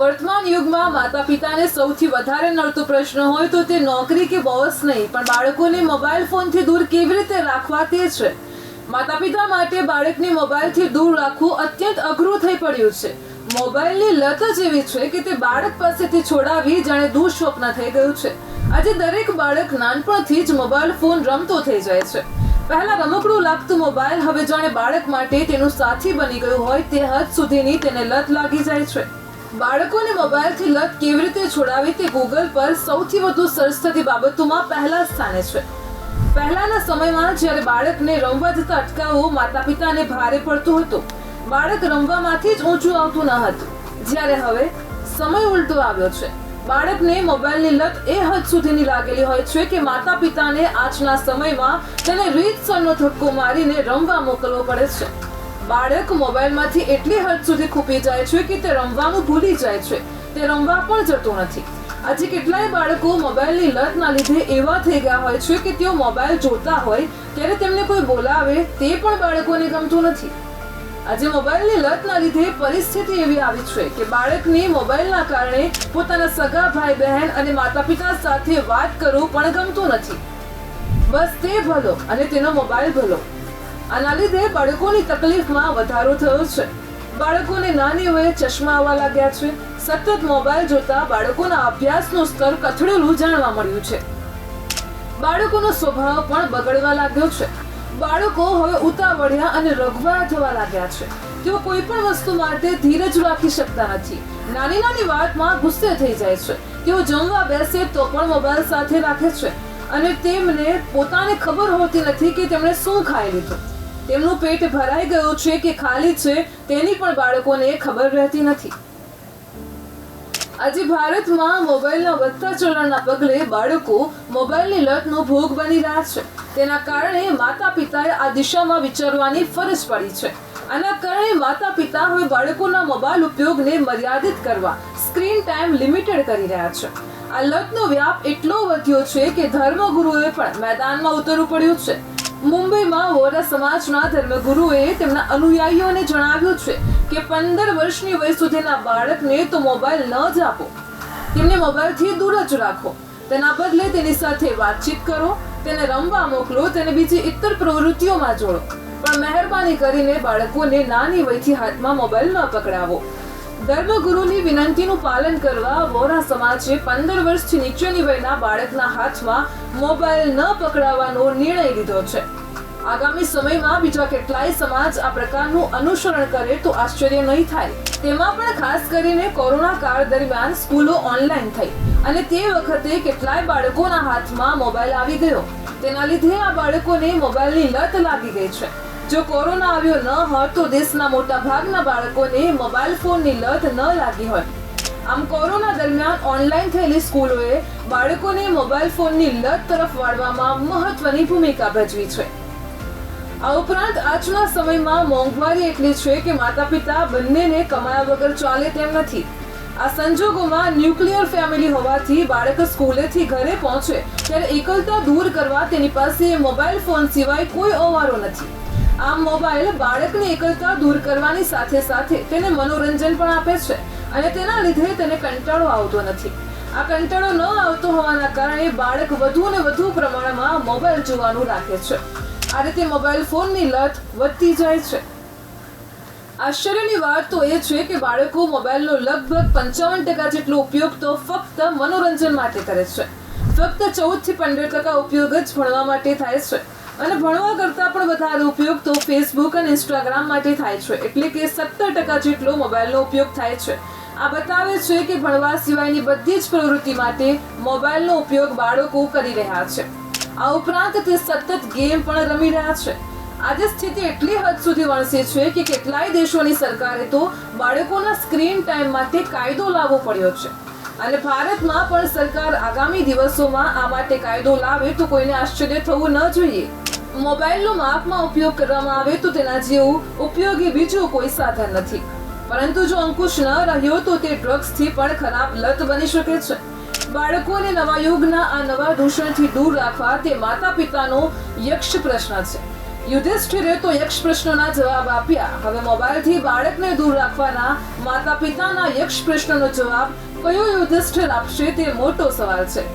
વર્તમાન યુગમાં માતા પિતાને સૌથી વધારે નડતો પ્રશ્ન હોય તો તે નોકરી કે બોસ નહીં, પણ બાળકોને મોબાઈલ ફોનથી દૂર કેવી રીતે રાખવા તે છે. માતા પિતા માટે બાળકને મોબાઈલથી દૂર રાખવું અત્યંત અઘરું થઈ પડ્યું છે. મોબાઈલની લત જ એવી છે કે તે બાળક પાસેથી છોડાવી જાણે દુઃસ્વપ્ન થઈ ગયું છે. આજે દરેક બાળક નાનપણથી જ મોબાઈલ ફોન રમતો થઈ જાય છે. પહેલા રમકડું લાગતું મોબાઈલ હવે જાણે બાળક માટે તેનું સાથી બની ગયું હોય તે હદ સુધીની તેને લત લાગી જાય છે. બાળકોને મોબાઈલથી લત કેવી રીતે છોડાવી તે ગૂગલ પર સૌથી વધુ સર્ચ થતી બાબતોમાં પહેલા સ્થાને છે. પહેલાના સમયમાં જ્યારે બાળકને રમવા જતા અટકાવવું માતા પિતાને ભારે પડતું હતું. બાળક રમવામાંથી જ ઊંચું આવતું ન હતું. જ્યારે હવે સમય ઉલટો આવ્યો છે. બાળકને મોબાઈલની લત એ હદ સુધીની લાગેલી હોય છે કે માતા પિતાને આજના સમયમાં તેને રીતસરનો ધક્કો મારીને રમવા મોકલવો પડે છે. બાળક મોબાઈલમાંથી એટલી હદ સુધી ખૂપી જાય છે કે તે રમવાનું ભૂલી જાય છે. તે રમવા પણ જતું નથી. આજે કેટલાય બાળકો મોબાઈલની લતના લીધે એવા થઈ ગયા હોય છે કે તેઓ મોબાઈલ જોતા હોય ત્યારે તેમને કોઈ બોલાવે તે પણ બાળકોને ગમતું નથી. આજે મોબાઈલની લતના લીધે પરિસ્થિતિ એવી આવી છે કે બાળકને મોબાઈલના કારણે પોતાના સગા, ભાઈ, બહેન અને માતા પિતા સાથે વાત કરવું પણ ગમતું નથી. બસ તે ભલો અને તેનો મોબાઈલ ભલો. આના લીધે બાળકોની તકલીફમાં વધારો થયો છે. બાળકોને નાની વયે ચશ્મા આવવા લાગ્યા છે. સતત મોબાઈલ જોતા બાળકોના અભ્યાસનું સ્તર કથળેલું જાણવા મળ્યું છે. બાળકોનો સ્વભાવ પણ બગડવા લાગ્યો છે. બાળકો હવે ઉતાવળિયા અને રઘવાયા થવા લાગ્યા છે. તેઓ કોઈ પણ વસ્તુ માટે ધીરજ રાખી શકતા નથી. નાની નાની વાતમાં ગુસ્સે થઈ જાય છે. તેઓ જમવા બેસે તો પણ મોબાઈલ સાથે રાખે છે. અને તેમને પોતાને ખબર હોતી નથી કે તેમણે શું ખાઈ લીધું. તેમનું પેટ ભરાઈ ગયું છે કે ખાલી છે તેની પણ બાળકોને ખબર રહેતી નથી. આજે ભારતમાં મોબાઈલના વધતા ચલણના પગલે બાળકો મોબાઈલની લતનો ભોગ બની રહ્યા છે. તેના કારણે માતા પિતાએ આ દિશામાં વિચારવાની ફરજ પડી છે. આના કારણે માતા પિતા હવે બાળકોના મોબાઈલ ઉપયોગને મર્યાદિત કરવા સ્ક્રીન ટાઈમ લિમિટેડ કરી રહ્યા છે. આ લતનો વ્યાપ એટલો વધ્યો છે કે ધર્મગુરુએ પણ મેદાનમાં ઉતરવું પડ્યું છે. મુંબઈમાં વોરા સમાજના ધર્મગુરુએ તેમના અનુયાયીઓને જણાવ્યું છે કે પંદર વર્ષની વય સુધીના બાળકને તો મોબાઈલ ન જ આપો. તેમને મોબાઈલથી દૂર જ રાખો. તેના બદલે તેની સાથે વાતચીત કરો, તેને રમવા મોકલો, તેને બીજી ઇતર પ્રવૃત્તિઓમાં જોડો. પણ મહેરબાની કરીને બાળકોને નાની વયથી હાથમાં મોબાઈલ ન પકડાવો. ધર્મગુરુની વિનંતીનું પાલન કરવા વોરા સમાજે પંદર વર્ષથી નીચેની વયના બાળકના હાથમાં મોબાઈલ ન પકડાવવાનો નિર્ણય લીધો છે. આગામી સમયમાં બીજા કેટલાય સમાજ આ પ્રકારનું અનુસરણ કરે તો આશ્ચર્ય નહીં થાય. તેમાં પણ ખાસ કરીને કોરોના કાળ દરમિયાન સ્કૂલો ઓનલાઈન થઈ અને તે વખતે કેટલાય બાળકોના હાથમાં મોબાઈલ આવી ગયો. તેના લીધે આ બાળકોને મોબાઈલની લત લાગી ગઈ છે. જો કોરોના આવ્યો ન હોત તો દેશના મોટા ભાગના બાળકોને મોબાઈલ ફોનની લત ન લાગી હોય આમ કોરોના દરમિયાન ઓનલાઈન થયેલી સ્કૂલોએ બાળકોને મોબાઈલ ફોનની લત તરફ વાળવામાં મહત્વની ભૂમિકા ભજવી છે. આ ઉપરાંત આજના સમયમાં મોંઘવારી એટલી છે કે માતા પિતા બંનેને કમાયા વગર ચાલે તેમ નથી. આ સંજોગોમાં ન્યુક્લિયર ફેમિલી હોવાથી બાળક સ્કૂલેથી ઘરે પહોંચે ત્યારે એકલતા દૂર કરવા તેની પાસે મોબાઈલ ફોન સિવાય કોઈ ઓવારો નથી. આમ મોબાઈલ બાળકની એકલતા દૂર કરવાની સાથે સાથે તેને મનોરંજન પણ આપે છે અને તેના લીધે તેને કંટાળો આવતો નથી. આ કંટાળો ન આવતો હોવાના કારણે બાળક વધુ ને વધુ પ્રમાણમાં મોબાઈલ જોવાનું રાખે છે. આ રીતે મોબાઈલ ફોનની લત વધતી જાય છે. આશ્ચર્યની વાત તો એ છે કે બાળકો મોબાઈલનો લગભગ પંચાવન ટકા જેટલો ઉપયોગ તો ફક્ત મનોરંજન માટે કરે છે. ફક્ત ચૌદથી પંદર ટકા ઉપયોગ જ ભણવા માટે થાય છે. અને ભણવા કરતાં પણ વધારે ઉપયોગ તો ફેસબુક અને ઇન્સ્ટાગ્રામ માટે થાય છે. એટલે કે સત્તર ટકા જેટલો મોબાઈલનો ઉપયોગ થાય છે. આ બતાવે છે કે ભણવા સિવાયની બધી જ પ્રવૃત્તિ માટે મોબાઈલનો ઉપયોગ બાળકો કરી રહ્યા છે. આ ઉપરાંત તે સતત ગેમ પણ રમી રહ્યા છે. આજે સ્થિતિ એટલી હદ સુધી વણસે છે કે કેટલાય દેશોની સરકારે તો બાળકોના સ્ક્રીન ટાઈમ માટે કાયદો લાવવો પડ્યો છે. અને ભારતમાં પણ સરકાર આગામી દિવસોમાં આ માટે કાયદો લાવે તો કોઈને આશ્ચર્ય થવું ન જોઈએ. મોબાઈલનો માપમાં ઉપયોગ કરવામાં આવે તો તેના જેવું ઉપયોગી બીજું કોઈ સાધન નથી. પરંતુ જો અંકુશ ન રહ્યો તો તે ડ્રગ્સથી પણ ખરાબ લત બની શકે છે. બાળકોને નવા યુગના આ નવા દૂષણથી દૂર રાખવા તે માતા પિતાનો યક્ષ પ્રશ્ન છે. યુધિષ્ઠિરે તો યક્ષ પ્રશ્નોના જવાબ આપ્યા. હવે મોબાઈલથી બાળકને દૂર રાખવાના માતા પિતાના યક્ષ પ્રશ્નનો જવાબ કયો યુધિષ્ઠિર આપશે તે મોટો સવાલ છે.